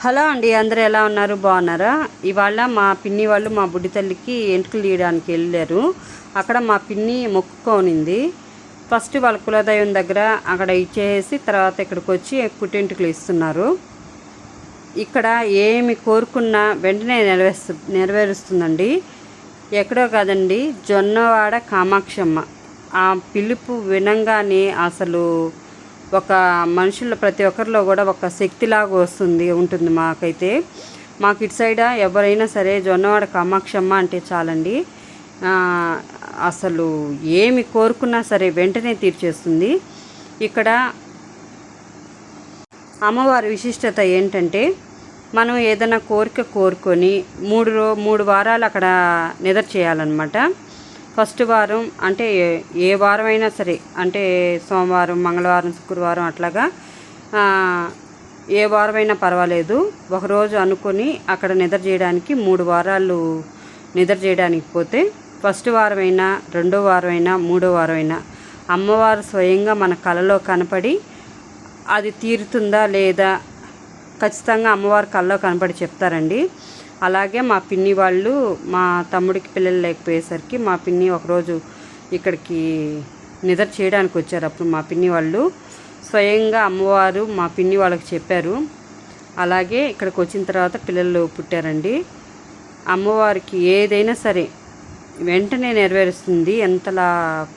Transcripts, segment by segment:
Hello అండి అందరూ ఎలా ఉన్నారు? బాగున్నారా? ఇవాళ మా పిన్ని వాళ్ళు మా బుడ్డి తల్లికి ఎంటుకలు తీయడానికి వెళ్ళారు. అక్కడ మా పిన్ని మొక్కుకోనింది. ఫస్ట్ వాళ్ళ కులదైవం దగ్గర అక్కడ ఇచ్చేసి తర్వాత ఇక్కడికి వచ్చి పుట్టెంటుకలు ఇస్తున్నారు. ఇక్కడ ఏమి కోరుకున్నా వెంటనే నెరవేర్స్తు నెరవేరుస్తుందండి. ఎక్కడో కాదండి జొన్నవాడ కామాక్షమ్మ. ఆ పిలుపు వినంగానే అసలు ఒక మనుషుల్లో ప్రతి ఒక్కరిలో కూడా ఒక శక్తిలాగా వస్తుంది ఉంటుంది మాకైతే. మాకు ఇటు సైడ్ ఎవరైనా సరే జొన్నవాడ కామాక్షమ్మ అంటే చాలండి. అసలు ఏమి కోరుకున్నా సరే వెంటనే తీర్చేస్తుంది. ఇక్కడ అమ్మవారి విశిష్టత ఏంటంటే మనం ఏదైనా కోరిక కోరుకొని మూడు రో మూడు వారాలు అక్కడ నిద్ర చేయాలన్నమాట. ఫస్ట్ వారం అంటే ఏ- వారం అయినా సరే అంటే సోమవారం మంగళవారం శుక్రవారం అట్లాగా ఏ వారమైనా పర్వాలేదు. ఒకరోజు అనుకొని అక్కడ నిద్ర చేయడానికి మూడు వారాలు నిద్ర చేయడానికి పోతే ఫస్ట్ వారమైనా రెండో వారమైనా మూడో వారమైనా అమ్మవారు స్వయంగా మన కలలో కనపడి అది తీరుతుందా లేదా ఖచ్చితంగా అమ్మవారు కళ్ళలో కనపడి చెప్తారండి. అలాగే మా పిన్ని వాళ్ళు మా తమ్ముడికి పిల్లలు లేకపోయేసరికి మా పిన్ని ఒకరోజు ఇక్కడికి నిద్ర చేయడానికి వచ్చారు. అప్పుడు మా పిన్ని వాళ్ళు స్వయంగా అమ్మవారు మా పిన్ని వాళ్ళకి చెప్పారు. అలాగే ఇక్కడికి వచ్చిన తర్వాత పిల్లలు పుట్టారండి. అమ్మవారికి ఏదైనా సరే వెంటనే నెరవేరుస్తుంది. ఎంతలా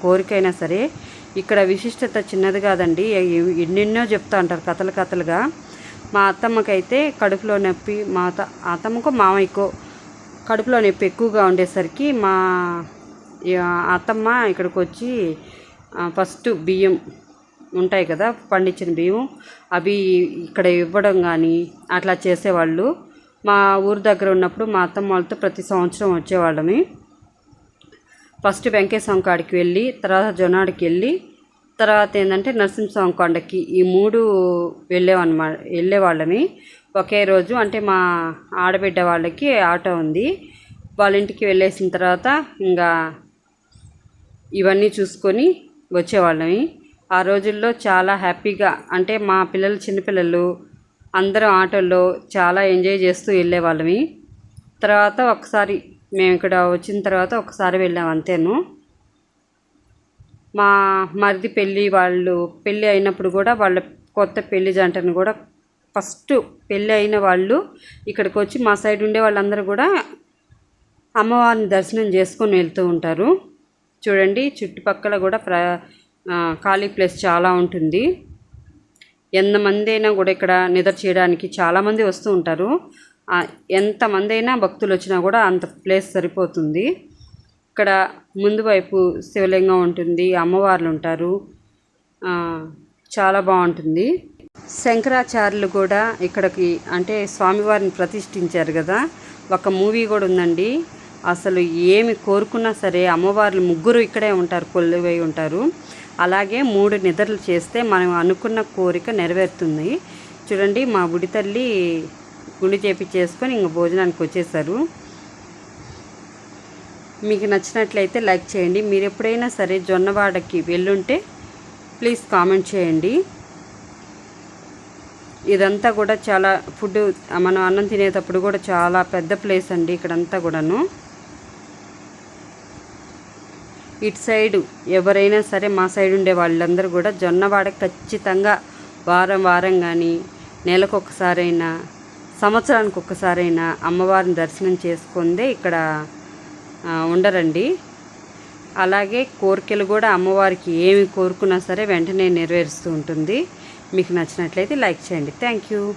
కోరికైనా సరే. ఇక్కడ విశిష్టత చిన్నది కాదండి. ఎన్నెన్నో చెప్తా అంటారు కథలు కథలుగా. మా అత్తమ్మకైతే కడుపులో నొప్పి మా అత్తమ్మకు అత్తమ్మకో మామయ్యకో కడుపులో నొప్పి ఎక్కువగా ఉండేసరికి మా అత్తమ్మ ఇక్కడికి వచ్చి ఫస్ట్ బియ్యం ఉంటాయి కదా పండించిన బియ్యం అవి ఇక్కడ ఇవ్వడం కానీ అట్లా చేసేవాళ్ళు. మా ఊరు దగ్గర ఉన్నప్పుడు మా అత్తమ్మ వాళ్ళతో ప్రతి సంవత్సరం వచ్చేవాళ్ళమి. ఫస్ట్ వెంకటేశ్వరం కాడికి వెళ్ళి తర్వాత జొనాడికి వెళ్ళి తర్వాత ఏంటంటే నరసింహస్వామి కొండకి ఈ మూడు వెళ్ళేవన్నమాట వెళ్ళేవాళ్ళమి. ఒకే రోజు అంటే మా ఆడబిడ్డ వాళ్ళకి ఆటో ఉంది. వాళ్ళ ఇంటికి వెళ్ళేసిన తర్వాత ఇంకా ఇవన్నీ చూసుకొని వచ్చేవాళ్ళమి. ఆ రోజుల్లో చాలా హ్యాపీగా అంటే మా పిల్లలు చిన్నపిల్లలు అందరం ఆటోల్లో చాలా ఎంజాయ్ చేస్తూ వెళ్ళేవాళ్ళమి. తర్వాత ఒకసారి మేము ఇక్కడ వచ్చిన తర్వాత ఒకసారి వెళ్ళాం అంతేను. మా మరిది పెళ్ళి వాళ్ళు పెళ్ళి అయినప్పుడు కూడా వాళ్ళ కొత్త పెళ్ళి జంటను కూడా ఫస్ట్ పెళ్ళి అయిన వాళ్ళు ఇక్కడికి వచ్చి మా సైడ్ ఉండే వాళ్ళందరూ కూడా అమ్మవారిని దర్శనం చేసుకొని వెళ్తూ ఉంటారు. చూడండి చుట్టుపక్కల కూడా ప్ర ఖాళీ ప్లేస్ చాలా ఉంటుంది. ఎంతమంది అయినా కూడా ఇక్కడ నిద్ర చేయడానికి చాలామంది వస్తూ ఉంటారు. ఎంతమంది అయినా భక్తులు వచ్చినా కూడా అంత ప్లేస్ సరిపోతుంది. ఇక్కడ ముందు వైపు శివలింగం ఉంటుంది అమ్మవార్లు ఉంటారు చాలా బాగుంటుంది. శంకరాచార్యులు కూడా ఇక్కడికి అంటే స్వామివారిని ప్రతిష్ఠించారు కదా. ఒక మూవీ కూడా ఉందండి. అసలు ఏమి కోరుకున్నా సరే అమ్మవార్లు ముగ్గురు ఇక్కడే ఉంటారు కొలువై ఉంటారు. అలాగే మూడు నిద్రలు చేస్తే మనం అనుకున్న కోరిక నెరవేరుతుంది. చూడండి మా బుడి తల్లి గుడి చేపి చేసుకొని ఇంక భోజనానికి వచ్చేసారు మీకు నచ్చినట్లయితే లైక్ చేయండి. మీరు ఎప్పుడైనా సరే జొన్నవాడకి వెళ్ళుంటే ప్లీజ్ కామెంట్ చేయండి. ఇదంతా కూడా చాలా ఫుడ్ మనం అన్నం తినేటప్పుడు కూడా చాలా పెద్ద ప్లేస్ అండి ఇక్కడంతా కూడాను. ఇటు సైడు ఎవరైనా సరే మా సైడ్ ఉండే వాళ్ళందరూ కూడా జొన్నవాడ ఖచ్చితంగా వారం వారం కానీ నెలకు ఒకసారైనా సంవత్సరానికి ఒక్కసారైనా అమ్మవారిని దర్శనం చేసుకుందే ఇక్కడ ఉండరండి. అలాగే కోరికలు కూడా అమ్మవారికి ఏమి కోరుకున్నా సరే వెంటనే నెరవేరుస్తూ ఉంటుంది. మీకు నచ్చినట్లయితే లైక్ చేయండి. Thank you.